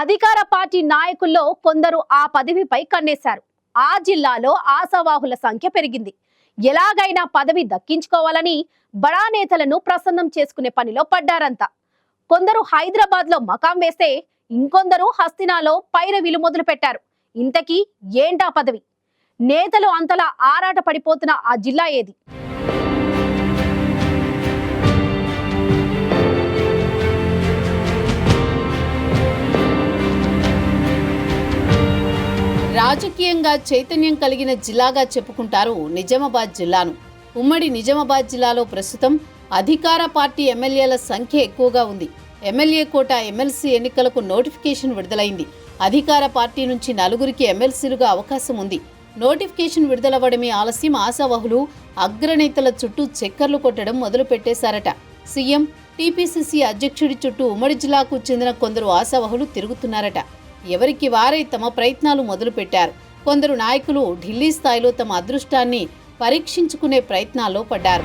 అధికార పార్టీ నాయకుల్లో కొందరు ఆ పదవిపై కన్నేశారు. ఆ జిల్లాలో ఆశావాహుల సంఖ్య పెరిగింది. ఎలాగైనా పదవి దక్కించుకోవాలని బడా నేతలను ప్రసన్నం చేసుకునే పనిలో పడ్డారంతా. కొందరు హైదరాబాద్లో మకాం వేస్తే ఇంకొందరు హస్తినాలో పైరవిలు మొదలు పెట్టారు ఇంతకీ ఏంటా పదవి? నేతలు అంతలా ఆరాట పడిపోతున్న ఆ జిల్లా ఏది? రాజకీయంగా చైతన్యం కలిగిన జిల్లాగా చెప్పుకుంటారు నిజామాబాద్ జిల్లాను. ఉమ్మడి నిజామాబాద్ జిల్లాలో ప్రస్తుతం అధికార పార్టీ ఎమ్మెల్యేల సంఖ్య ఎక్కువగా ఉంది. ఎమ్మెల్యే కోట ఎమ్మెల్సీ ఎన్నికలకు నోటిఫికేషన్ విడుదలైంది. అధికార పార్టీ నుంచి నలుగురికి ఎమ్మెల్సీలుగా అవకాశం ఉంది. నోటిఫికేషన్ విడుదలవ్వడమే ఆలస్యం. ఆశావహులు అగ్రనేతల చుట్టూ చక్కర్లు కొట్టడం మొదలుపెట్టేశారట. సీఎం టీపీసీసీ అధ్యక్షుడి చుట్టూ ఉమ్మడి జిల్లాకు చెందిన కొందరు ఆశావహులు తిరుగుతున్నారట. ఎవరికి వారై తమ ప్రయత్నాలు మొదలుపెట్టారు. కొందరు నాయకులు ఢిల్లీ స్థాయిలో తమ అదృష్టాన్ని పరీక్షించుకునే ప్రయత్నాల్లో పడ్డారు.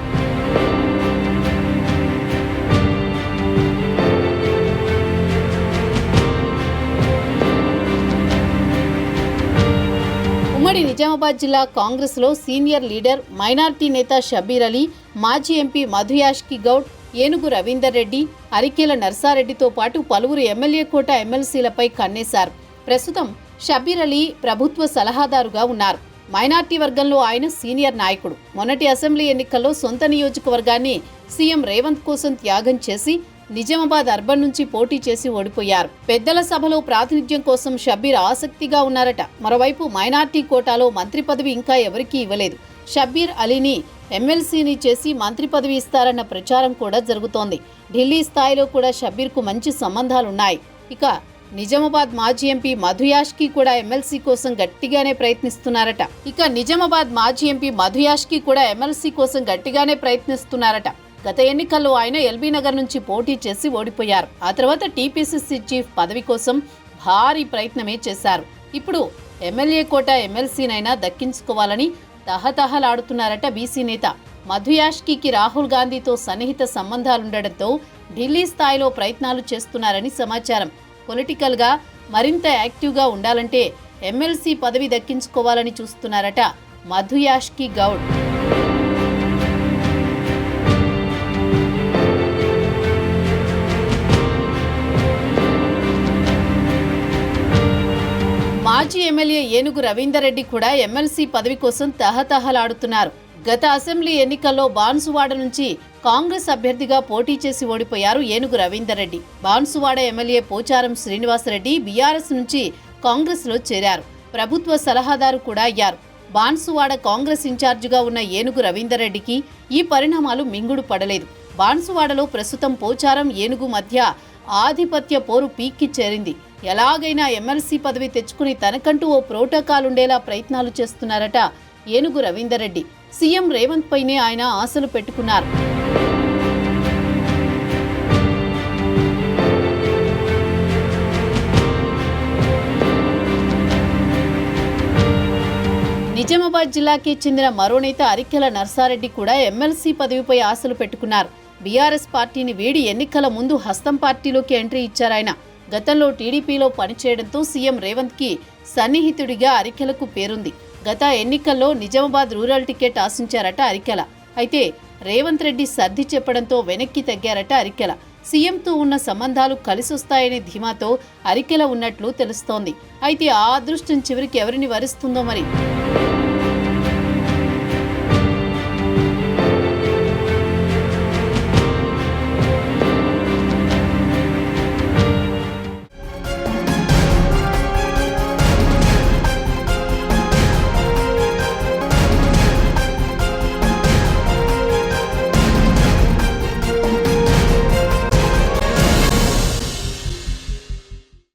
ఉమ్మడి నిజామాబాద్ జిల్లా కాంగ్రెస్లో సీనియర్ లీడర్ మైనార్టీ నేత షబీర్ అలీ మాజీ ఎంపీ మధుయాష్కి గౌడ్ ఏనుగు రవీందర్ రెడ్డి అరికేల నర్సారెడ్డితో పాటు పలువురు ఎమ్మెల్యే కోట ఎమ్మెల్సీలపై కన్నేశారు. ప్రస్తుతం షబీర్ అలీ ప్రభుత్వ సలహాదారుగా ఉన్నారు. మైనార్టీ వర్గంలో ఆయన సీనియర్ నాయకుడు. మొన్నటి అసెంబ్లీ ఎన్నికల్లో సొంత నియోజకవర్గాన్ని సీఎం రేవంత్ కోసం త్యాగం చేసి నిజామాబాద్ అర్బన్ నుంచి పోటీ చేసి ఓడిపోయారు. పెద్దల సభలో ప్రాతినిధ్యం కోసం షబీర్ ఆసక్తిగా ఉన్నారట. మరోవైపు మైనార్టీ కోటాలో మంత్రి పదవి ఇంకా ఎవరికీ ఇవ్వలేదు. షబ్బీర్ అలీని ఎమ్మెల్సీని చేసి మంత్రి పదవి ఇస్తారన్న ప్రచారం కూడా జరుగుతోంది. ఢిల్లీ స్థాయిలో కూడా షబ్బీర్కు మంచి సంబంధాలున్నాయి. ఇక నిజామాబాద్ మాజీ ఎంపీ మధుయాష్కి కూడా ఎమ్మెల్సీ కోసం గట్టిగానే ప్రయత్నిస్తున్నారట. ఇక నిజామాబాద్ మాజీ ఎంపీ మధుయాష్కి కూడా ఎమ్మెల్సీ కోసం గట్టిగానే ప్రయత్నిస్తున్నారట. గత ఎన్నికల్లో ఆయన ఎల్బీ నగర్ నుంచి పోటీ చేసి ఓడిపోయారు. ఆ తర్వాత టీపీసీసీ చీఫ్ పదవి కోసం భారీ ప్రయత్నమే చేశారు. ఇప్పుడు ఎమ్మెల్యే కోట ఎమ్మెల్సీనైనా దక్కించుకోవాలని తహతహలాడుతున్నారట బీసీ నేత. మధుయాష్కి రాహుల్ గాంధీతో సన్నిహిత సంబంధాలుండటంతో ఢిల్లీ స్థాయిలో ప్రయత్నాలు చేస్తున్నారని సమాచారం. పొలిటికల్గా మరింత యాక్టివ్గా ఉండాలంటే ఎమ్మెల్సీ పదవి దక్కించుకోవాలని చూస్తున్నారట మధుయాష్కి గౌడ్. మాజీ ఎమ్మెల్యే ఏనుగు రవీందర్ రెడ్డి కూడా ఎమ్మెల్సీ పదవి కోసం తహతహలాడుతున్నారు. గత అసెంబ్లీ ఎన్నికల్లో బాన్సువాడ నుంచి కాంగ్రెస్ అభ్యర్థిగా పోటీ చేసి ఓడిపోయారు ఏనుగు రవీందర్ రెడ్డి బాన్సువాడ ఎమ్మెల్యే పోచారం శ్రీనివాసరెడ్డి బీఆర్ఎస్ నుంచి కాంగ్రెస్లో చేరారు. ప్రభుత్వ సలహాదారు కూడా అయ్యారు. బాన్సువాడ కాంగ్రెస్ ఇన్ఛార్జిగా ఉన్న ఏనుగు రవీందర్ రెడ్డికి ఈ పరిణామాలు మింగుడు పడలేదు. బాన్సువాడలో ప్రస్తుతం పోచారం ఏనుగు మధ్య ఆధిపత్య పోరు పీక్కి చేరింది. ఎలాగైనా ఎమ్మెల్సీ పదవి తెచ్చుకుని తనకంటూ ఓ ప్రోటోకాల్ ఉండేలా ప్రయత్నాలు చేస్తున్నారట ఏనుగు రవీందర్ రెడ్డి. సీఎం రేవంత్ పైనే ఆయన ఆశలు పెట్టుకున్నారు. నిజామాబాద్ జిల్లాకి చెందిన మరో నేత అరికెల నర్సారెడ్డి కూడా ఎమ్మెల్సీ పదవిపై ఆశలు పెట్టుకున్నారు. బీఆర్ఎస్ పార్టీని వీడి ఎన్నికల ముందు హస్తం పార్టీలోకి ఎంట్రీ ఇచ్చారాయన. గతంలో టీడీపీలో పనిచేయడంతో సీఎం రేవంత్కి సన్నిహితుడిగా అరికెలకు పేరుంది. గత ఎన్నికల్లో నిజామాబాద్ రూరల్ టికెట్ ఆశించారట అరికెల. అయితే రేవంత్ రెడ్డి సర్ది చెప్పడంతో వెనక్కి తగ్గారట అరికెల. సీఎంతో ఉన్న సంబంధాలు కలిసొస్తాయనే ధీమాతో అరికెల ఉన్నట్లు తెలుస్తోంది. అయితే ఆ అదృష్టం చివరికి ఎవరిని వరిస్తుందో మరి?